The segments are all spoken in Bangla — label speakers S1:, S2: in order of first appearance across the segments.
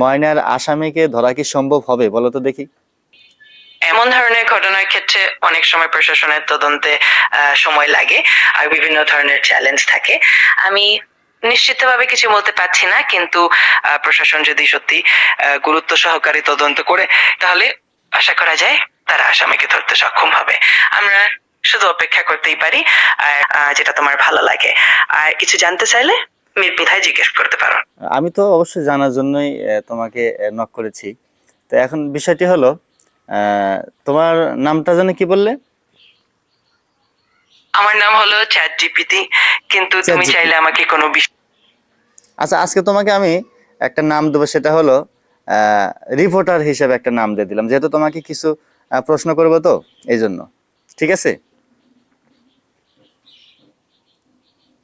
S1: ময়নার আসামিকে ধরা কি সম্ভব হবে বলো তো দেখি।
S2: এমন ধরনের ঘটনার ক্ষেত্রে অনেক সময় প্রশাসনের তদন্তে সময় লাগে আর বিভিন্ন ধরনের চ্যালেঞ্জ থাকে। আমি নিশ্চিতভাবে কিছু বলতে পারছি না, কিন্তু প্রশাসন যদি সত্যি গুরুত্ব সহকারে তদন্ত করে, তাহলে আশা করা যায় তারা আসামিকে ধরতে সক্ষম হবে। আমরা শুধু অপেক্ষা করতেই পারি, আর যেটা তোমার ভালো লাগে। আর কিছু জানতে চাইলে জিজ্ঞেস করতে পারো।
S1: আমি তো অবশ্যই জানার জন্যই তোমাকে নক করেছি। তো এখন বিষয়টি হলো তোমার নামটা জানি কি বললে?
S2: আমার নাম হলো চ্যাট জিপিটি কিন্তু তুমি চাইলে আমাকে কোনো
S1: আচ্ছা আজকে তোমাকে আমি একটা নাম দেবো সেটা হলো রিপোর্টার হিসেবে একটা নাম দিয়ে দিলাম। যেহেতু তোমাকে কিছু প্রশ্ন করব তো এই জন্য। ঠিক আছে?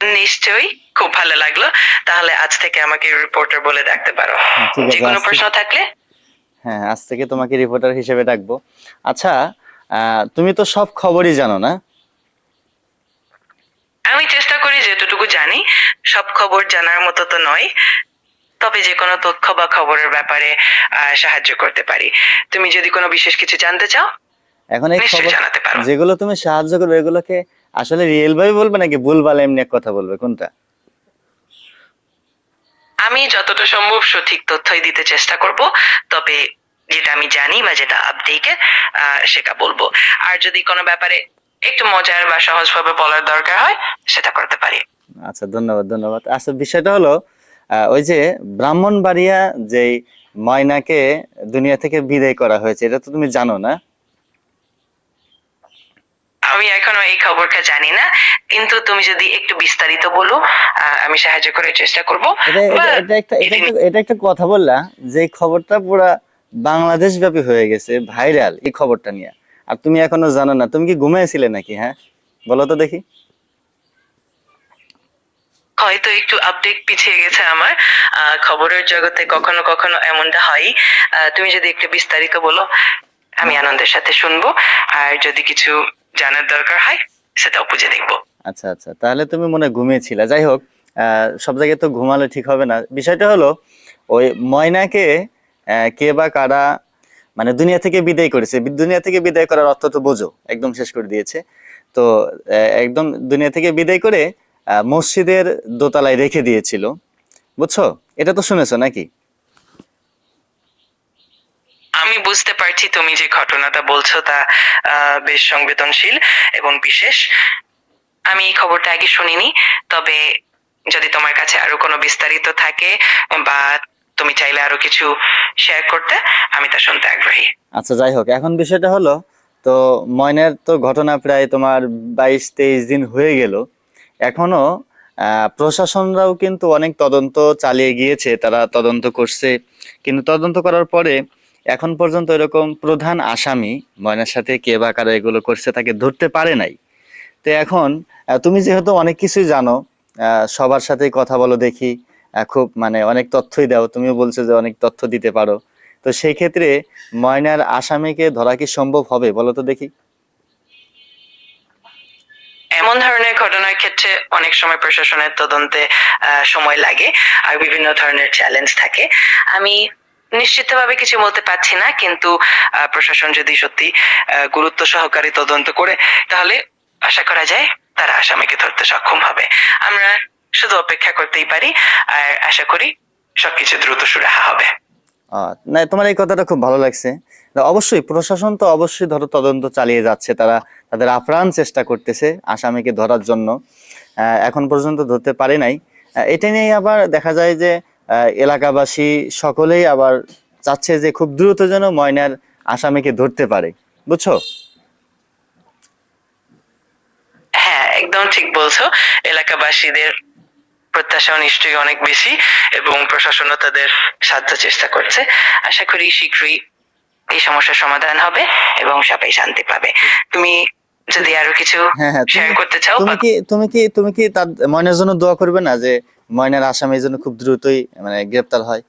S2: নিশ্চয়ই। খুব ভালো লাগল। তাহলে আজ থেকে আমাকে রিপোর্টার বলে ডাকতে পারো।
S1: হ্যাঁ,
S2: যে কোনো প্রশ্ন থাকলে?
S1: হ্যাঁ আজ থেকে তোমাকে রিপোর্টার হিসেবে ডাকবো। আচ্ছা তুমি তো সব খবরই জানো না?
S2: আমি চেষ্টা করি যেটুকু জানি। সব খবর জানার মতো তো নয়। তবে যে কোনো তথ্য বা খবরের ব্যাপারে সাহায্য করতে পারি। তুমি যদি কোনো বিশেষ কিছু জানতে চাও
S1: এখন এই খবর
S2: জানাতে পারো।
S1: যেগুলো তুমি সাহায্য করবে এগুলোকে আসলে রিয়েল ভাবে বলবে নাকি ভুলভাল এমনি এক কথা বলবে? কোনটা?
S2: আমি যতটা সম্ভব সঠিক তথ্যই দিতে চেষ্টা করব, তবে যেটা আমি জানি বা যেটা আপডেটেড সেটা বলব। আর যদি কোনো ব্যাপারে একটু মজার বা সহজভাবে বলার দরকার হয়, সেটা করতে পারি।
S1: আচ্ছা ধন্যবাদ ধন্যবাদ। আচ্ছা বিষয়টা হলো ওই যে ব্রাহ্মণবাড়িয়া যেই ময়নাকে দুনিয়া থেকে বিদায় করা হয়েছে, এটা তো তুমি জানো না?
S2: আমি এখনও এই খবরটা জানি না কিন্তু তুমি যদি একটু বিস্তারিত বলো আমি সাহায্য করার চেষ্টা করব।
S1: এটা একটা এটা একটা- কথা বললা যে খবরটা পুরা বাংলাদেশ ব্যাপী হয়ে গেছে ভাইরাল এই খবরটা নিয়ে। আর তুমি এখনও জানো না তুমি কি ঘুমিয়েছিলে নাকি হ্যাঁ? বলো তো দেখি।
S2: হয়তো একটু আপডেট পিছিয়ে গেছে আমার খবরের জগতে কখনো কখনো এমনটা হয়। তুমি যদি একটু বিস্তারিত বলো আমি আনন্দের সাথে শুনব। আর যদি কিছু জানার দরকার হয়, সেটাও বুঝে দেখব।
S1: আচ্ছা আচ্ছা তাহলে তুমি মনে ঘুমিয়েছিলা। যাই হোক সব জায়গায় তো ঘুমালে ঠিক হবে না। বিষয়টা হলো, ওই ময়নাকে কে বা কারা মানে দুনিয়া থেকে বিদায় করেছে। দুনিয়া থেকে বিদায় করার অর্থ তো বোঝো, একদম শেষ করে দিয়েছে। তো একদম দুনিয়া থেকে বিদায় করে মসজিদের দোতলায় রেখে দিয়েছিল। বুঝছ? এটা তো শুনেছো নাকি?
S2: আমি বুঝতে পারছি তুমি যে ঘটনাটা বলছো তা বেশ সংবেদনশীল এবং বিশেষ। আমি এই খবরটা আগে শুনিনি, তবে যদি তোমার কাছে আরও কোনো বিস্তারিত থাকে বা তুমি চাইলে আরও কিছু শেয়ার করতে, আমি তা শুনতে আগ্রহী।
S1: আচ্ছা যাই হোক, এখন বিষয়টা হলো, তো ময়নার তো ঘটনা প্রায় তোমার বাইশ তেইশ দিন হয়ে গেল। এখনও প্রশাসনরাও কিন্তু অনেক তদন্ত চালিয়ে গিয়েছে, তারা তদন্ত করছে। কিন্তু তদন্ত করার পরে এখন পর্যন্ত এরকম প্রধান আসামি, ময়নার সাথে কে বা কারা এগুলো করছে তাকে ধরতে পারে নাই। তো এখন তুমি যেহেতু অনেক কিছুই জানো সবার সাথে কথা বলো দেখি খুব মানে অনেক তথ্যই দাও, তুমিও বলছো যে অনেক তথ্য দিতে পারো। তো সেই ক্ষেত্রে ময়নার আসামিকে ধরা কি সম্ভব হবে, বলো তো দেখি।
S2: এমন ধরনের ঘটনার ক্ষেত্রে অনেক সময় প্রশাসনের তদন্তে সময় লাগে, আর বিভিন্ন ধরনের চ্যালেঞ্জ থাকে। আমি নিশ্চিতভাবে কিছু বলতে পারছি না, কিন্তু প্রশাসন যদি সত্যি গুরুত্ব সহকারে তদন্ত করে, তাহলে আশা করা যায় তারা আসামিকে ধরতে সক্ষম হবে। আমরা শুধু অপেক্ষা করতেই পারি, আর আশা করি সবকিছু দ্রুত সুরাহা হবে।
S1: না, তোমার এই কথাটা খুব ভালো লাগছে। অবশ্যই প্রশাসন তো অবশ্যই ধরো তদন্ত চালিয়ে যাচ্ছে, তারা তাদের আপ্রাণ চেষ্টা করতেছে আসামিকে ধরার জন্য। এখন পর্যন্ত ধরতে পারে নাই। এটা নিয়ে আবার দেখা যায় যে এলাকাবাসী সকলেই আবার চাচ্ছে যে খুব দ্রুত যেন ময়নার আসামিকে ধরতে পারে। বুঝছ?
S2: হ্যাঁ একদম ঠিক বলছো। এলাকাবাসীদের প্রত্যাশাও নিশ্চয়ই অনেক বেশি এবং প্রশাসনও তাদের সাধ্য চেষ্টা করছে। আশা করি শীঘ্রই এই সমস্যার সমাধান হবে এবং সবাই শান্তি পাবে। তুমি যদি আরও কিছু
S1: হ্যাঁ হ্যাঁ
S2: শেয়ার করতে চাও
S1: তুমি কি তুমি কি তুমি কি তার ময়নার জন্য দোয়া করবে না যে ময়নার আসামি যেন খুব দ্রুতই মানে গ্রেপ্তার হয়।